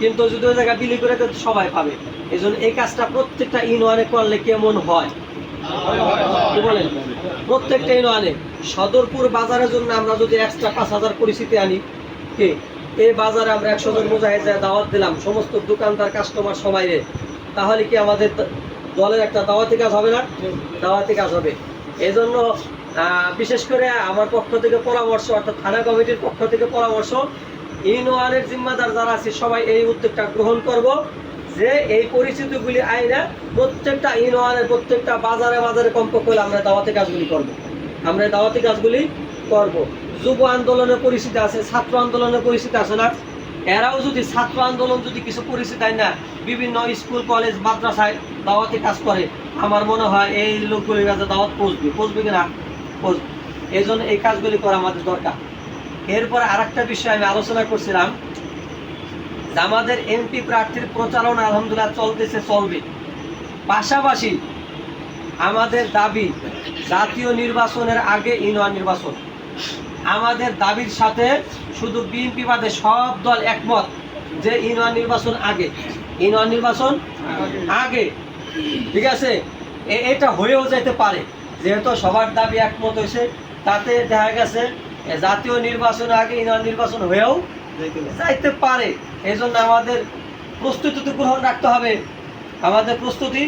কিন্তু যদি ওই জায়গায় বিলি করে সবাই পাবে। এই জন্য এই কাজটা প্রত্যেকটা ইউনিয়নে করলে কেমন হয়? বলেন? প্রত্যেকটা ইউনিয়নে। সদরপুর বাজারের জন্য আমরা যদি এক্সট্রা পাঁচ হাজার পরিস্থিতি আনি, কে? এই বাজারে আমরা একশো জন মুজাহিদ দাওয়াত দিলাম, সমস্ত দোকানদার কাস্টমার সবাই তাহলে কি আমাদের দলের একটা দাওয়াতি কাজ হবে না? দাওয়াতি কাজ হবে। এই জন্য বিশেষ করে আমার পক্ষ থেকে পরামর্শ, অর্থাৎ থানা কমিটির পক্ষ থেকে পরামর্শ ইউনিয়নের জিম্মাদার যারা আছে, সবাই এই উদ্যোগটা গ্রহণ করব। যে এই পরিস্থিতিগুলি আইনা প্রত্যেকটা ইউনিয়নের প্রত্যেকটা বাজারে বাজারে কমপক্ষে হলে আমরা দাওয়াতি কাজগুলি করব। আমরা দাওয়াতি কাজগুলি করব। যুব আন্দোলনের পরিস্থিতি আছে, ছাত্র আন্দোলনের পরিস্থিতি আছে না? এরাও যদি ছাত্র আন্দোলন যদি কিছু পরিস্থিতি না, বিভিন্ন স্কুল, কলেজ, মাদ্রাসায় দাওয়াতি কাজ করে, আমার মনে হয় এই লোকগুলির কাছে দাওয়াত পৌঁছবে। পৌঁছবে কিনা? পৌঁছবে। এই জন্য এই কাজগুলি করা আমাদের দরকার। এরপর আর একটা বিষয় আমি আলোচনা করছিলাম। যে আমাদের এমপি প্রার্থীর প্রচারণা আলহামদুলিল্লাহ চলতেছে, চলবে। পাশাপাশি আমাদের দাবি, জাতীয় নির্বাচনের আগে ইউনিয়ন নির্বাচন। আমাদের দাবির সাথে শুধু বিএনপি বাদে সব দল একমত যে ইউনিয়ন নির্বাচন আগে। ইউনিয়ন নির্বাচন আগে। ঠিক আছে? এটা হয়েও যেতে পারে। যেহেতু সবার দাবি একমত হয়েছে, তাতে দেখা গেছে জাতীয় নির্বাচন আগে নির্বাচন হয়েও যাইতে পারে। এই জন্য আমাদের প্রস্তুতি তো গ্রহণ রাখতে হবে। আমাদের প্রস্তুতি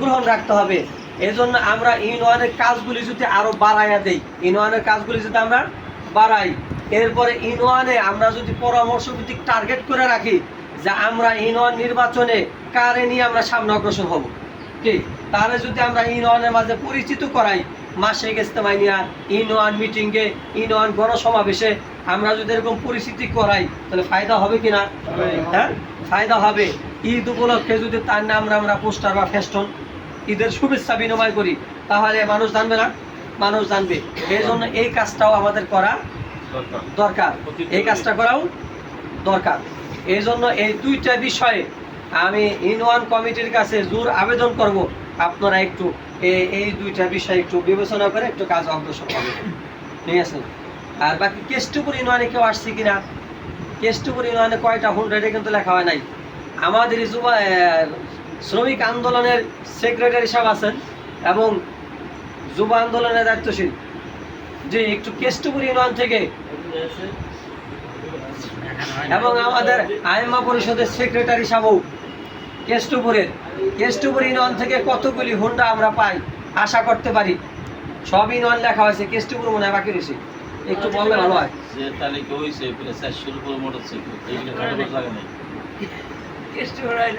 গ্রহণ রাখতে হবে। এই জন্য আমরা ইউনিয়নের কাজগুলি যদি আরও বাড়াইয়া দেই, ইউনিয়নের কাজগুলি যদি আমরা বাড়াই, এরপরে ইউনিয়নে আমরা যদি পরামর্শ ভিত্তিক টার্গেট করে রাখি যে আমরা ইউনিয়ন নির্বাচনে কারে নিয়ে আমরা সামনে অগ্রসর হব। কি? তাহলে যদি আমরা ইউনিয়নের মাঝে পরিচিত করাই মাসে ইস্তেমায় নিয়ে ইউনিয়ন মিটিংয়ে ইউনিয়ন গণসমাবেশে আমরা যদি এরকম পরিস্থিতি করাই, তাহলে ফায়দা হবে কি না হ্যাঁ? ফায়দা হবে। ঈদ উপলক্ষে যদি তার নাম আমরা আমরা পোস্টার বা ফেস্টন ঈদের শুভেচ্ছা বিনিময় করি, তাহলে মানুষ জানবে না? মানুষ জানবে। এই জন্য এই কাজটাও আমাদের করা দরকার। এই কাজটা করাও দরকার। এই জন্য এই দুইটা বিষয়ে আমি ইউনিয়ন কমিটির কাছে জোর আবেদন করব। আপনারা একটু এই দুইটা বিষয় একটু বিবেচনা করে একটু কাজ অগ্রসর করবেন ঠিক আছে? আর বাকি কেষ্টপুর ইউনিয়নে কেউ আসছে কিনা? কেষ্টপুর ইউনিয়নে কয়টা হুন্ডা এটা কিন্তু লেখা হয় নাই। আমাদের যুব শ্রমিক আন্দোলনের সেক্রেটারি সাহেব আছেন এবং যুব আন্দোলনের দায়িত্বশীল। যে একটু কেষ্টপুর ইউনিয়ন থেকে এবং আমাদের আইমা পরিষদের সেক্রেটারি সাহেব কেষ্টপুরের কেষ্টপুর ইউনিয়ন থেকে কতগুলি হোন্ডা আমরা পাই? আশা করতে পারি। সব ইউনিয়ন লেখা হয়েছে কেষ্টপুর মনে হয় বাকি রয়েছে। একটু বললে ভালো হয়। যে তালিকা হয়েছে প্রায় চারশোর উপর মোটরসাইকেল কেষ্টপুর হয়